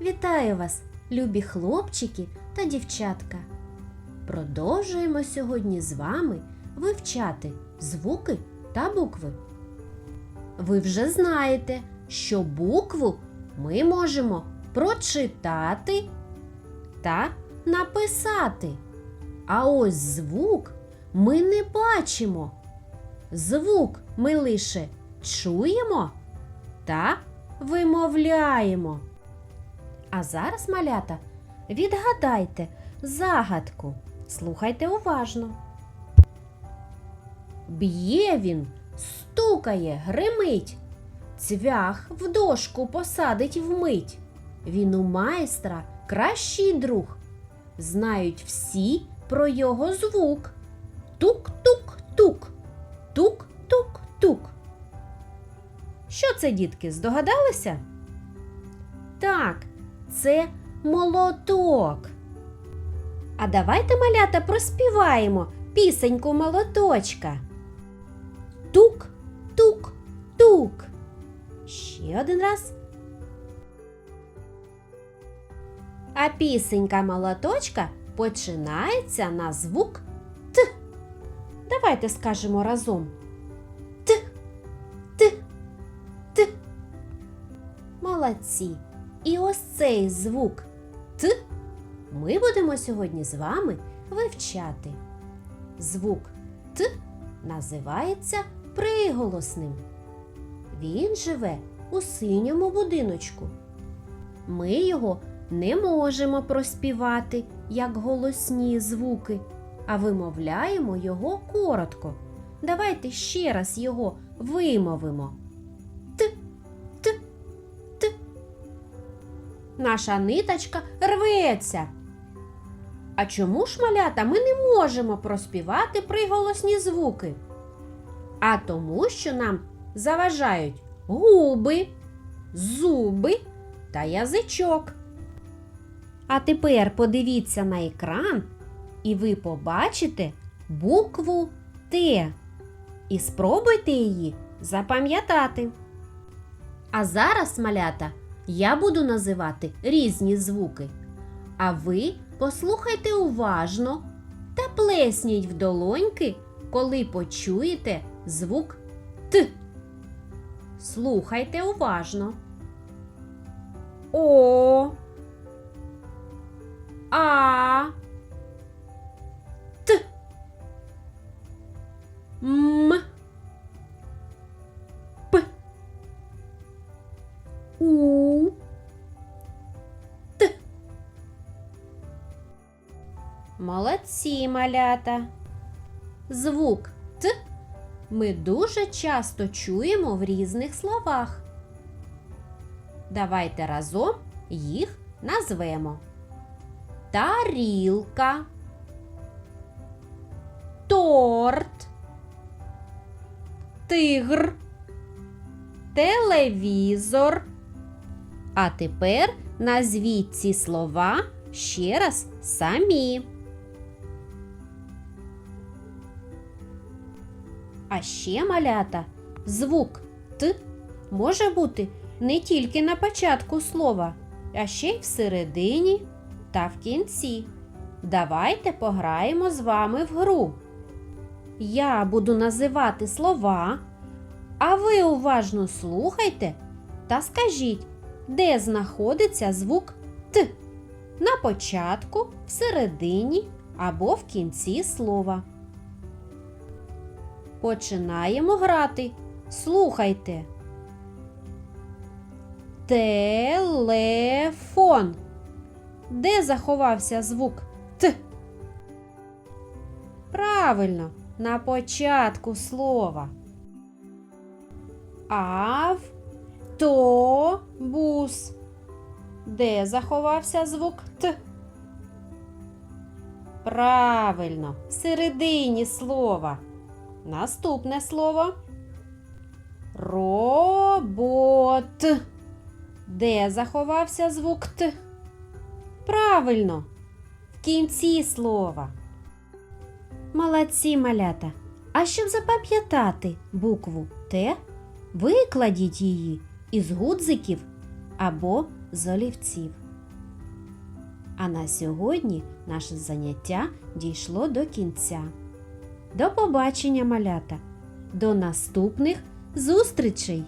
Вітаю вас, любі хлопчики та дівчатка. Продовжуємо сьогодні з вами вивчати звуки та букви. Ви вже знаєте, що букву ми можемо прочитати та написати. А ось звук ми не бачимо. Звук ми лише чуємо та вимовляємо. А зараз, малята, відгадайте загадку. Слухайте уважно. Б'є він, стукає, гримить, цвях в дошку посадить вмить. Він у майстра кращий друг. Знають всі про його звук. Тук-тук-тук, тук-тук-тук. Що це, дітки, здогадалися? Так, це молоток. А давайте, малята, проспіваємо пісеньку молоточка. Тук, тук, тук. Ще один раз. А пісенька молоточка починається на звук Т. Давайте скажемо разом. Т, Т, Т. Молодці. І ось цей звук Т ми будемо сьогодні з вами вивчати. Звук Т називається приголосним. Він живе у синьому будиночку. Ми його не можемо проспівати як голосні звуки, а вимовляємо його коротко. Давайте ще раз його вимовимо. Наша ниточка рветься. А чому ж, малята, ми не можемо проспівати приголосні звуки? А тому, що нам заважають губи, зуби та язичок. А тепер подивіться на екран, і ви побачите букву Т. І спробуйте її запам'ятати. А зараз, малята, я буду називати різні звуки. А ви послухайте уважно та плесніть в долоньки, коли почуєте звук Т. Слухайте уважно. О. А. Т. М. Молодці, малята. Звук Т ми дуже часто чуємо в різних словах. Давайте разом їх назвемо. Тарілка, торт, тигр, телевізор. А тепер назвіть ці слова ще раз самі. А ще малята, звук Т може бути не тільки на початку слова, а ще й всередині та в кінці. Давайте пограємо з вами в гру. Я буду називати слова, а ви уважно слухайте та скажіть, де знаходиться звук Т на початку, всередині або в кінці слова. Починаємо грати. Слухайте. Телефон. Де заховався звук Т? Правильно, на початку слова. Автобус. Де заховався звук Т? Правильно, всередині слова. Наступне слово. Робот. Де заховався звук Т? Правильно, в кінці слова. Молодці малята. А щоб запам'ятати букву Т, викладіть її із гудзиків або з олівців. А на сьогодні наше заняття дійшло до кінця. До побачення, малята! До наступних зустрічей!